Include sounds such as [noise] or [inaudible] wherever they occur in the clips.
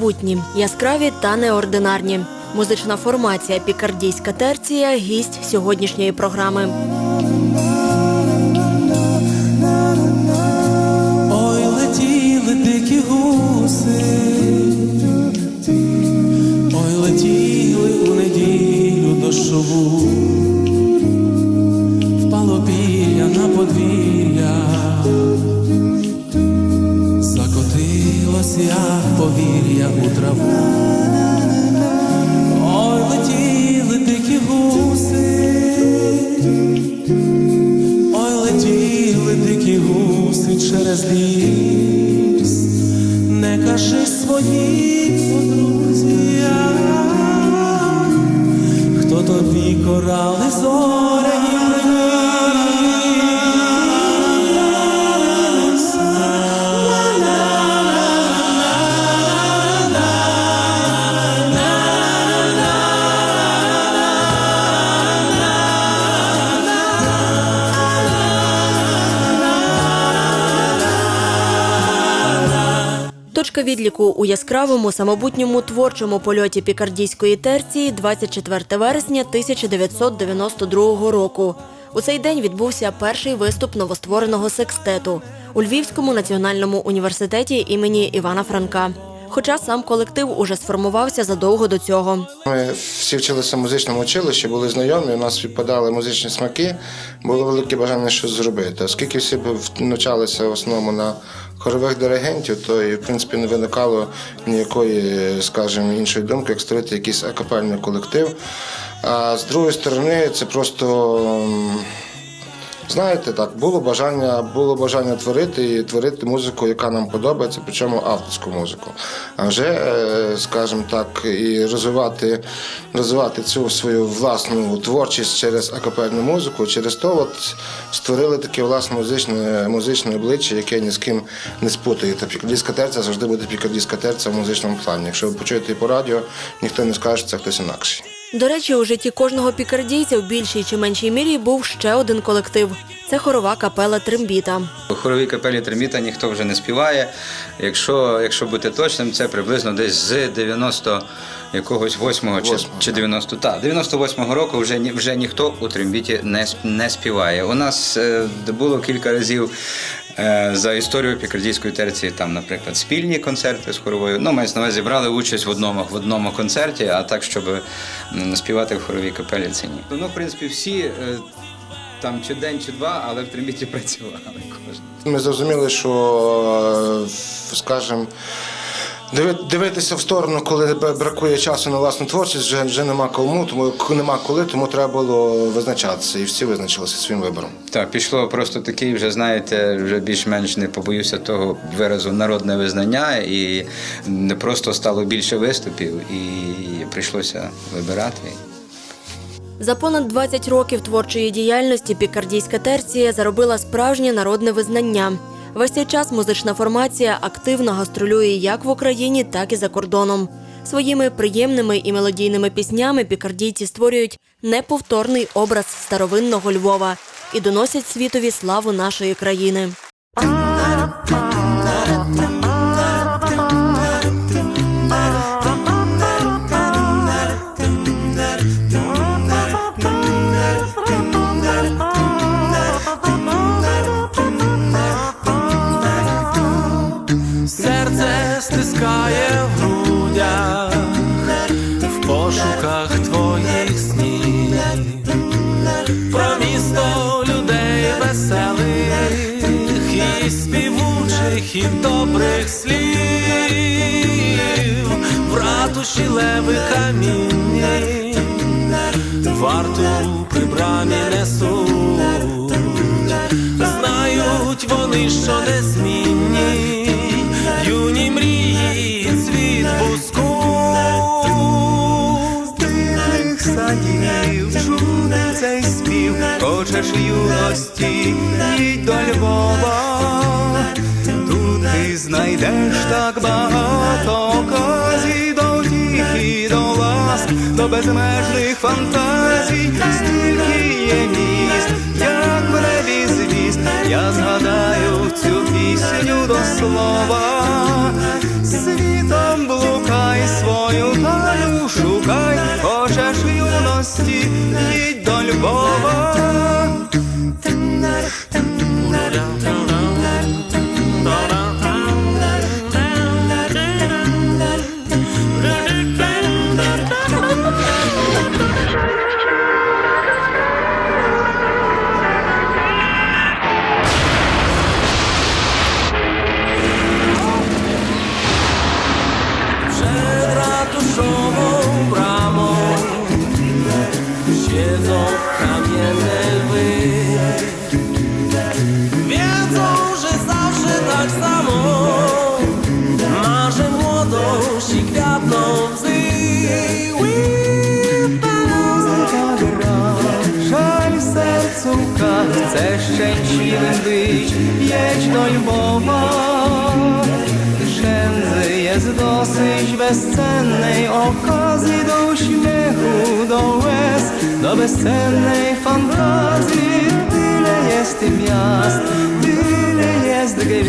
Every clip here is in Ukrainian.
самобутні, яскраві та неординарні. Музична формація Пікардійська терція гість сьогоднішньої програми. Ой, летіли дикі гуси, ой, летіли у неділю дощову, Точка відліку у яскравому самобутньому творчому польоті пікардійської терції 24 вересня 1992 року. У цей день відбувся перший виступ новоствореного секстету у Львівському національному університеті імені Івана Франка. Хоча сам колектив уже сформувався задовго до цього. Ми всі вчилися в музичному училищі, були знайомі, у нас відпадали музичні смаки, було велике бажання щось зробити. Оскільки всі навчалися в основному на хорових диригентів, то і в принципі не виникало ніякої, скажімо, іншої думки, як створити якийсь акапельний колектив. А з другої сторони, це просто. Знаєте, так було бажання, було бажання творити і творити музику, яка нам подобається, причому авторську музику. А вже, е, скажімо так, і розвивати, розвивати цю свою власну творчість через акапельну музику. Через то от створили таке власне музичне, музичне обличчя, яке ні з ким не спутаєте. Пікардійська терця завжди буде пікардійська терця в музичному плані. Якщо ви почуєте по радіо, ніхто не скаже, що це хтось інакший. До речі, у житті кожного пікардійця в більшій чи меншій мірі був ще один колектив. Це хорова капела Трембіта. У хоровій капелі Треміта ніхто вже не співає. Якщо, якщо бути точним, це приблизно десь з 90 якогось 8-го чи, чи 90 та 98-го року вже ні- вже ніхто у трембіті не не співає. У нас е, було кілька разів. Е, За історію пікардійської терції, там, наприклад, спільні концерти з хоровою. Ну, мається на увазі, брали участь в одному в одному концерті, а так, щоб співати в хоровій капелі, це ні. Ну, в принципі, всі е, там чи день, чи два, але в триміті [laughs] працювали кожен. Ми зрозуміли, що, е, скажімо, дивитися в сторону, коли бракує часу на власну творчість, вже, вже нема кому, тому нема коли, тому треба було визначатися. І всі визначилися своїм вибором. Так, пішло просто такий, вже знаєте, вже більш-менш не побоюся того виразу народне визнання, і не просто стало більше виступів, і прийшлося вибирати. За понад 20 років творчої діяльності пікардійська терція заробила справжнє народне визнання. Весь цей час музична формація активно гастролює як в Україні, так і за кордоном. Своїми приємними і мелодійними піснями пікардійці створюють неповторний образ старовинного Львова і доносять світові славу нашої країни. Леви камінні, варту при брамі несуть. Знають вони, що незмінні, юні мрії цвіт пускуть. тих садів чути цей спів, хочеш юності, їдь до Львова, тут ти знайдеш так багато до безмежних фантазій, стільки є міст, як в небі звіст, я згадаю цю пісню до слова. світом блукай, свою талю, шукай, хочеш юності,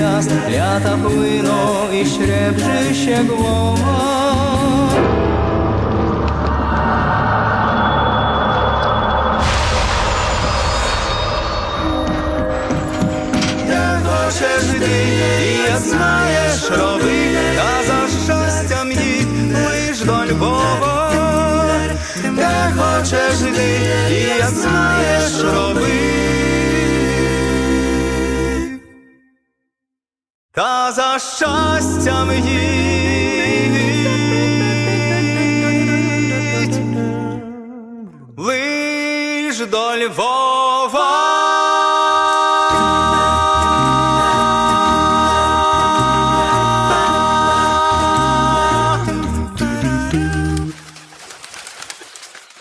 gwiazd, lata płyną i srebrzy się głowa. Хочеш і як знаєш, роби, та за щастя мені лиш до Львова. Де хочеш і як знаєш, роби. Та за щастя їдь лиш до Львова.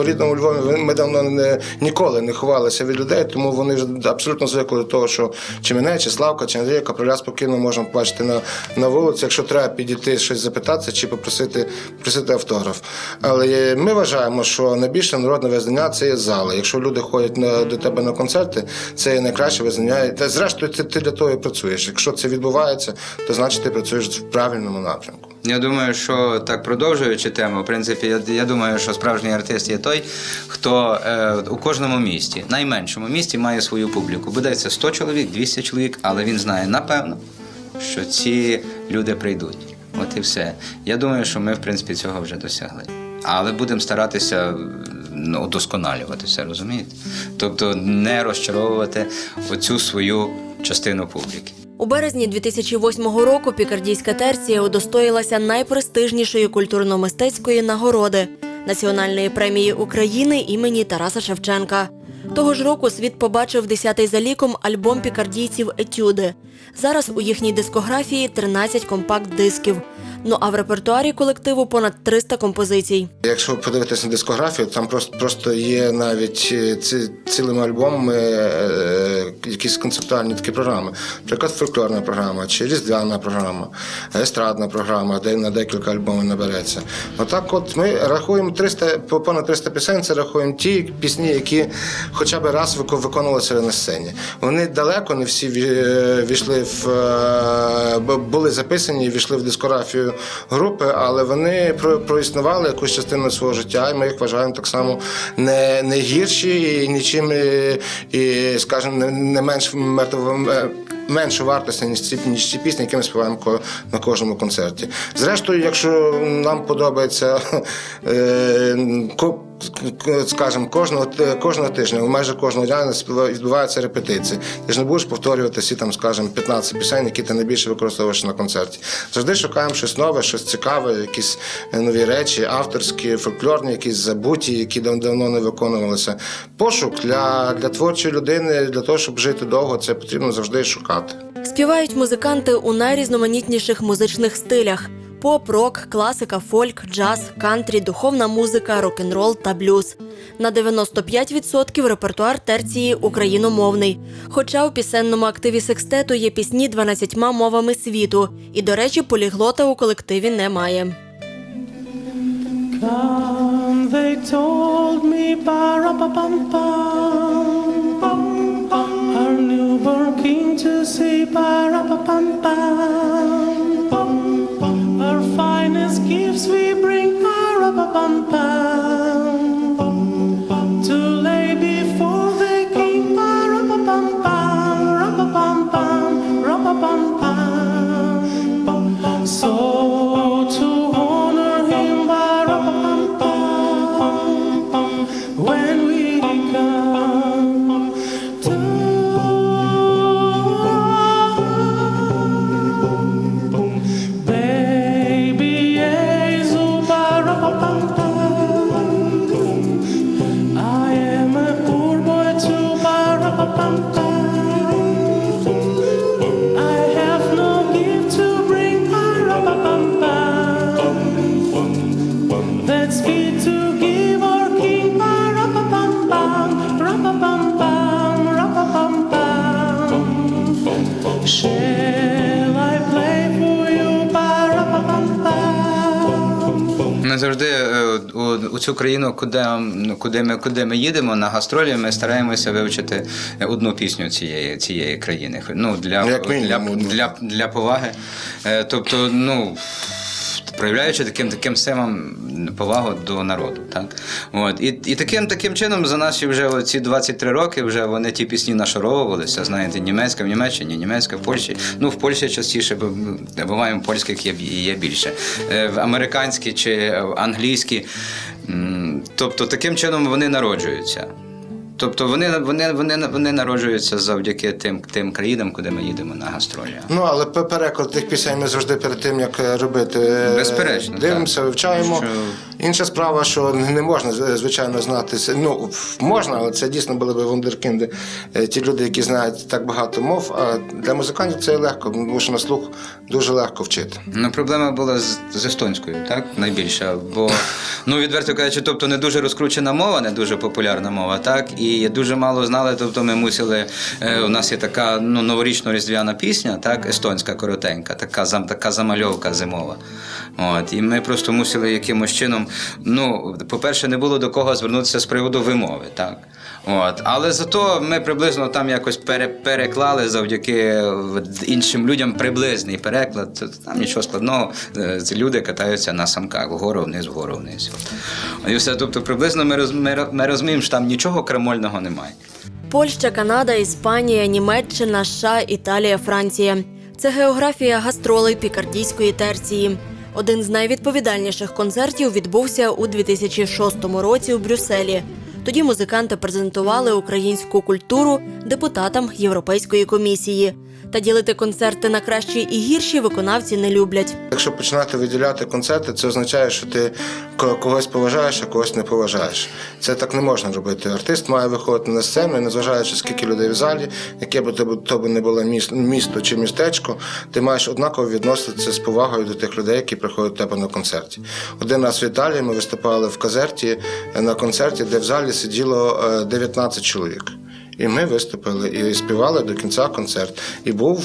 У рідному Львові ми давно не ніколи не ховалися від людей, тому вони вже абсолютно звикли до того, що чи мене, чи Славка, чи Андрія Каприля спокійно можемо побачити на, на вулиці, якщо треба підійти щось запитатися чи попросити просити автограф. Але ми вважаємо, що найбільше народне визнання це є зали. Якщо люди ходять на, до тебе на концерти, це є найкраще визнання. Та зрештою, ти, ти для того і працюєш. Якщо це відбувається, то значить ти працюєш в правильному напрямку. Я думаю, що так продовжуючи тему, в принципі, я, я думаю, що справжній артист є той, хто е, у кожному місті, найменшому місті, має свою публіку. Буде це 100 чоловік, 200 чоловік, але він знає напевно, що ці люди прийдуть. От і все. Я думаю, що ми, в принципі, цього вже досягли. Але будемо старатися ну, удосконалювати розумієте? Тобто не розчаровувати оцю свою частину публіки. У березні 2008 року пікардійська терція удостоїлася найпрестижнішої культурно-мистецької нагороди Національної премії України імені Тараса Шевченка. Того ж року світ побачив десятий за ліком альбом пікардійців Етюди. Зараз у їхній дискографії 13 компакт-дисків. Ну а в репертуарі колективу понад 300 композицій. Якщо подивитися на дискографію, там просто, просто є навіть е, ці, цілими альбомами е, якісь концептуальні такі програми. Наприклад, фольклорна програма, чи різдвяна програма, естрадна програма, де на декілька альбомів набереться. Отак, от ми рахуємо 300, понад 300 пісень, це рахуємо ті пісні, які хоча б раз виконувалися на сцені. Вони далеко не всі ві- е, війшли в е, були записані і війшли в дискографію групи, але вони про- проіснували якусь частину свого життя, і ми їх вважаємо так само не, не гірші і нічим, і, і скажімо, не, менш мертвим. Менше вартості, ніж ці, ніж ці пісні, які ми співаємо на кожному концерті. Зрештою, якщо нам подобається [laughs] е, скажімо, кожного, кожного тижня, майже кожного дня відбуваються репетиції. Ти ж не будеш повторювати всі там, скажімо, 15 пісень, які ти найбільше використовуєш на концерті. Завжди шукаємо щось нове, щось цікаве, якісь е, нові речі, авторські, фольклорні, якісь забуті, які дав- давно не виконувалися. Пошук для, для творчої людини, для того, щоб жити довго, це потрібно завжди шукати. Співають музиканти у найрізноманітніших музичних стилях: поп, рок, класика, фольк, джаз, кантрі, духовна музика, рок-н-рол та блюз. На 95% репертуар терції україномовний. Хоча у пісенному активі секстету є пісні 12 мовами світу. І, до речі, поліглота у колективі немає. They told me, to see, gifts we bring are up a bum bum. To lay before the king are a a a. So у, цю країну, куди, куди, ми, куди ми їдемо на гастролі, ми стараємося вивчити одну пісню цієї, цієї країни. Ну, для, Як для, для, для поваги. Е, Тобто, ну. Проявляючи таким таким самим повагу до народу, так от і, і таким таким чином за наші вже ці 23 роки вже вони ті пісні нашаровувалися. Знаєте, німецька в Німеччині, німецька в Польщі. Ну в Польщі частіше буваємо польських є, є більше. Е, В американські чи англійські. Тобто таким чином вони народжуються. Тобто вони, вони, вони, вони народжуються завдяки тим, тим країнам, куди ми їдемо на гастролі. Ну, але пе- переклад тих пісень ми завжди перед тим, як е, робити, е, Безперечно, дивимося, так. вивчаємо. Що- Інша справа, що не можна е, звичайно знати. це- Ну можна, але це дійсно були б вундеркінди. е, Ті люди, які знають так багато мов. А для музикантів це легко, тому що на слух дуже легко вчити. Ну, проблема була з, з естонською, так? Найбільша. Бо, ну, відверто кажучи, тобто не дуже розкручена мова, не дуже популярна мова, так? І дуже мало знали, тобто ми мусили. Е, у нас є така ну, новорічно-різдвяна пісня, так, естонська коротенька, така, зам, така замальовка зимова. От, і ми просто мусили якимось чином. Ну, по-перше, не було до кого звернутися з приводу вимови, так. От. Але зато ми приблизно там якось пере, переклали завдяки іншим людям приблизний переклад. Там нічого складного. Е, ці Люди катаються на самках вгору вниз, вгору вниз. І все. Тобто, приблизно ми, роз, ми, розуміємо, що там нічого крамольного немає. Польща, Канада, Іспанія, Німеччина, США, Італія, Франція. Це географія гастролей пікардійської терції. Один з найвідповідальніших концертів відбувся у 2006 році у Брюсселі. Тоді музиканти презентували українську культуру депутатам Європейської комісії. Та ділити концерти на кращі і гірші виконавці не люблять. Якщо починати виділяти концерти, це означає, що ти когось поважаєш, а когось не поважаєш. Це так не можна робити. Артист має виходити на сцену, і незважаючи скільки людей в залі, яке би то, би не було міс- місто чи містечко, ти маєш однаково відноситися з повагою до тих людей, які приходять до тебе на концерті. Один раз в Італії ми виступали в казерті е, на концерті, де в залі сиділо е, 19 чоловік. І ми виступили і співали до кінця концерт. І був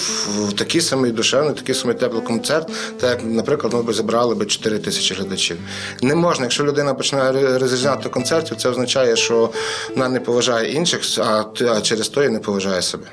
такий самий душевний, такий самий теплий концерт, так як, наприклад, ми б зібрали би 4 тисячі глядачів. Не можна, якщо людина починає розрізняти концертів, це означає, що вона не поважає інших, а, через то і не поважає себе.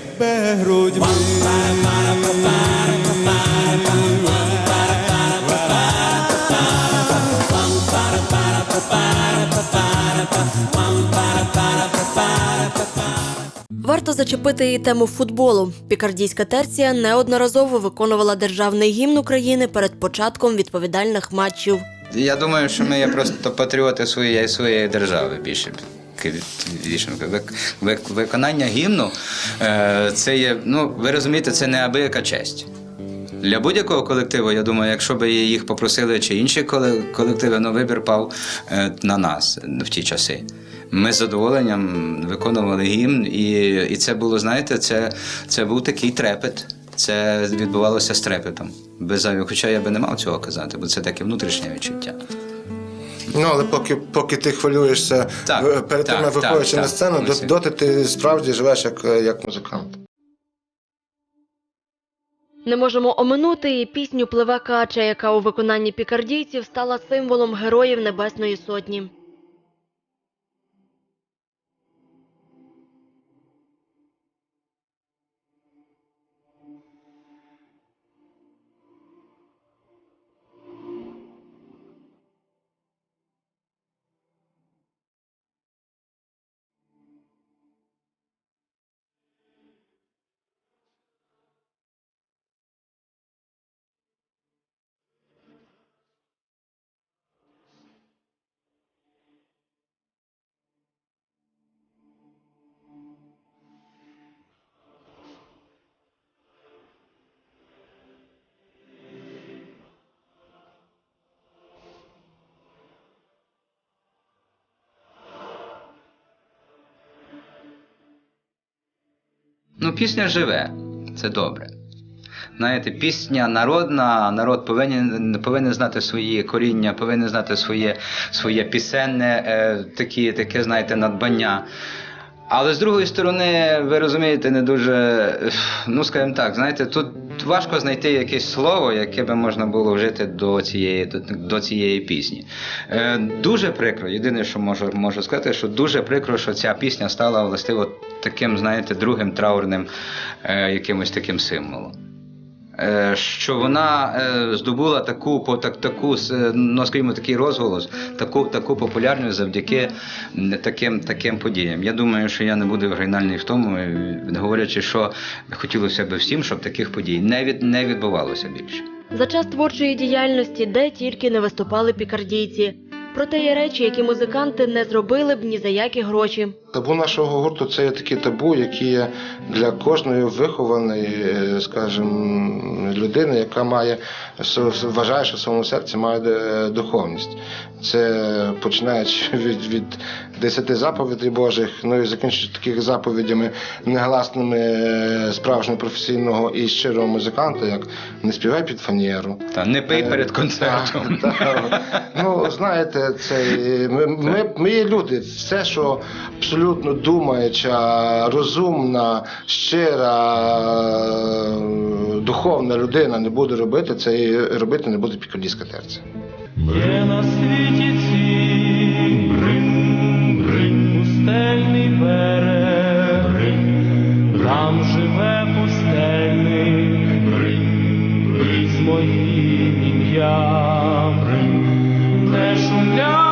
Тебе грудьми. Варто зачепити і тему футболу. Пікардійська терція неодноразово виконувала державний гімн України перед початком відповідальних матчів. Я думаю, що ми є просто патріоти своєї своєї держави більше. Виконання гімну е, це є, ну ви розумієте, це неабияка честь. Для будь-якого колективу, я думаю, якщо б їх попросили чи інші коле- колективи, ну вибір пав е, на нас в ті часи. Ми з задоволенням виконували гімн, і, і це було, знаєте, це, це був такий трепет. Це відбувалося з трепетом. Без. Хоча я би не мав цього казати, бо це таке внутрішнє відчуття. Ну, але поки, поки ти хвилюєшся Так, перед тим, як так, виходячи так, на сцену, так, до- доти ти справді живеш як, е, як музикант. Не можемо оминути і пісню Пливе кача, яка у виконанні пікардійців стала символом героїв Небесної Сотні. Ну, пісня живе, це добре. Знаєте, пісня народна, народ повинен, повинен знати свої коріння, повинен знати своє, своє пісенне, е, такі, таке, знаєте, надбання. Але з другої сторони, ви розумієте, не дуже, е, ну скажімо так, знаєте, тут важко знайти якесь слово, яке би можна було вжити до цієї, до, цієї пісні. Е, дуже прикро, єдине, що можу, можу сказати, що дуже прикро, що ця пісня стала властиво таким, знаєте, другим траурним е, якимось таким символом. Е, Що вона е, здобула таку по так, таку е, ну, скажімо, такий розголос, таку, таку популярність завдяки таким, таким подіям. Я думаю, що я не буду оригінальний в тому, говорячи, що хотілося б всім, щоб таких подій не, від, не відбувалося більше. За час творчої діяльності, де тільки не виступали пікардійці. Проте є речі, які музиканти не зробили б ні за які гроші. Табу нашого гурту це є такі табу, які є для кожної вихованої, е, скажімо, людини, яка має вважає, що в своєму серці має е, духовність. Це починаючи [laughs] від, від десяти заповідей Божих, ну і закінчуючи таких заповідями негласними е, справжнього професійного і щирого музиканта, як не співай під фанеру. Та не пий перед концертом. [laughs] так, так. Ну, знаєте, це, ми, ми, ми є люди. Все, що абсолютно думаюча, розумна, щира, е, духовна людина не буде робити, це і робити не буде пікардійська терця. Є на світі ці брин, пустельний берег, брин, там живе пустельний брин, брин, з моїм ім'ям, брин, не шумлять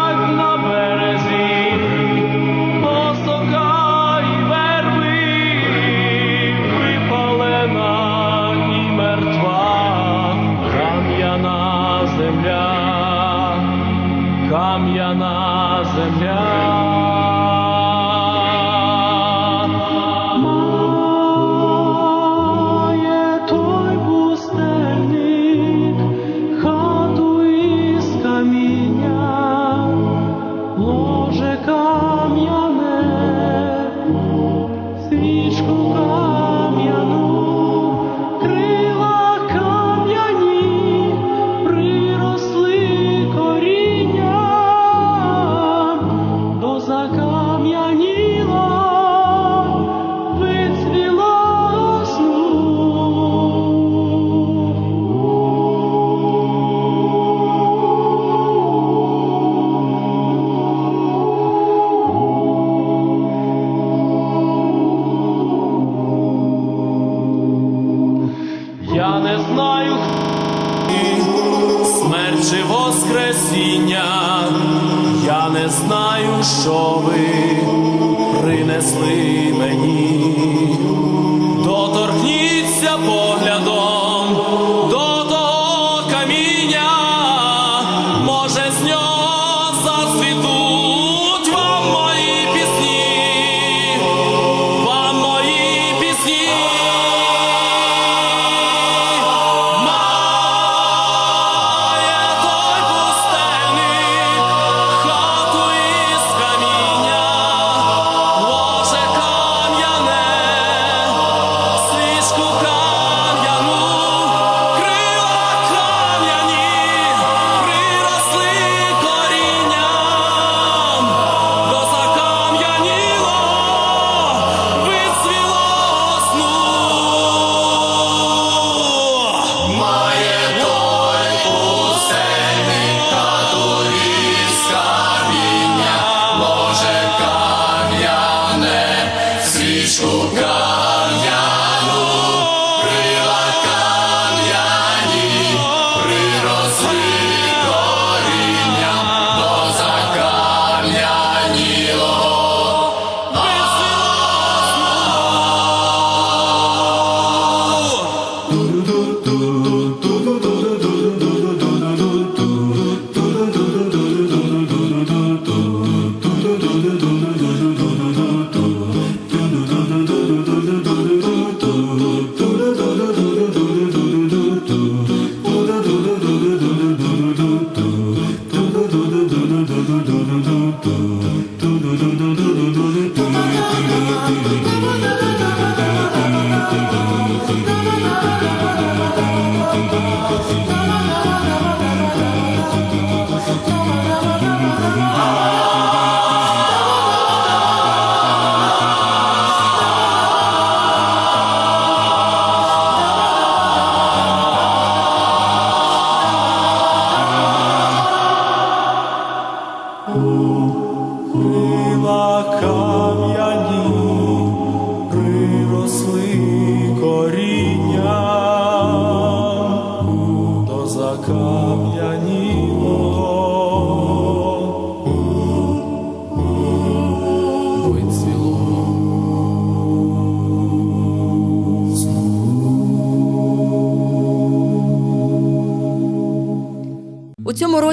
кам'яна земля.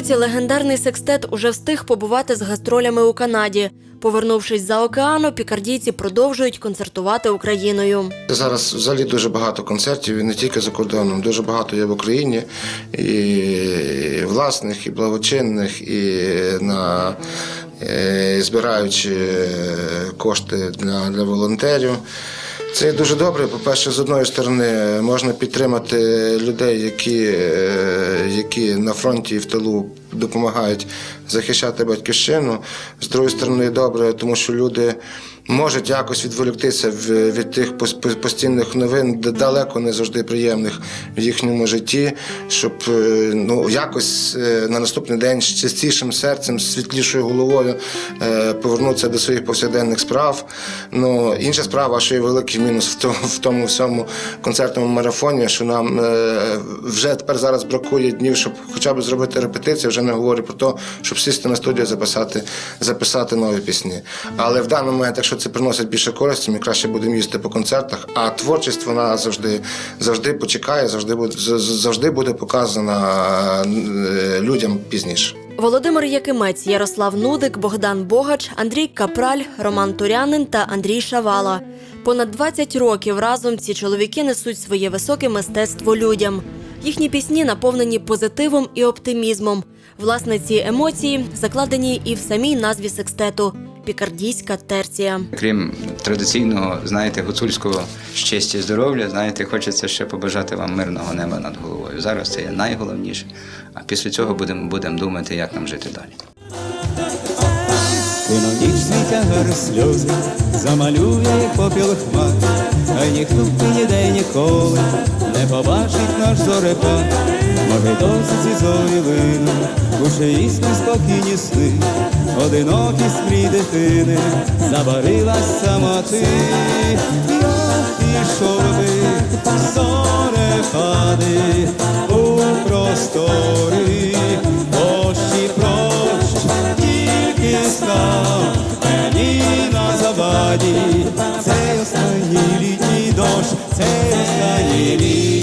Році легендарний секстет уже встиг побувати з гастролями у Канаді. Повернувшись за океану, пікардійці продовжують концертувати Україною. Зараз взагалі дуже багато концертів, і не тільки за кордоном, дуже багато є в Україні, і власних, і благочинних, і на е, збираючи кошти для, для волонтерів. Це дуже добре. По-перше, з одної сторони можна підтримати людей, які, е, які на фронті і в тилу допомагають захищати батьківщину. З другої сторони, добре, тому що люди можуть якось відволіктися від тих пос- пос- постійних новин, далеко не завжди приємних в їхньому житті, щоб е, ну якось е, на наступний день з чистішим серцем, з світлішою головою е, повернутися до своїх повсякденних справ. Ну інша справа, що є великий мінус в тому, всьому концертному марафоні, що нам вже тепер зараз бракує днів, щоб хоча б зробити репетицію. Вже не говорю про те, щоб сісти на студію, записати, записати нові пісні. Але в даний момент, якщо це приносить більше користі, ми краще будемо їздити по концертах. А творчість вона завжди завжди почекає, завжди буде завжди буде показана е, людям пізніше. Володимир Якимець, Ярослав Нудик, Богдан Богач, Андрій Капраль, Роман Турянин та Андрій Шавала. Понад 20 років разом ці чоловіки несуть своє високе мистецтво людям. Їхні пісні наповнені позитивом і оптимізмом. Власне, ці емоції закладені і в самій назві секстету пікардійська терція. Крім традиційного, знаєте, гуцульського щастя і здоров'я, знаєте, хочеться ще побажати вам мирного неба над головою. Зараз це є найголовніше. А після цього будемо будемо думати, як нам жити далі. Кинонічний тягар сльози замалює попіл хмар, а ніхто ніде ніколи не побачить наш зорепад. Може досі зорі лину, кушеїсні спокійні сни, одинокість мрій дитини забарилась самоти. Я пішов би зорепади у просторі, став мені на заваді, цей останній літній дощ, цей останній літній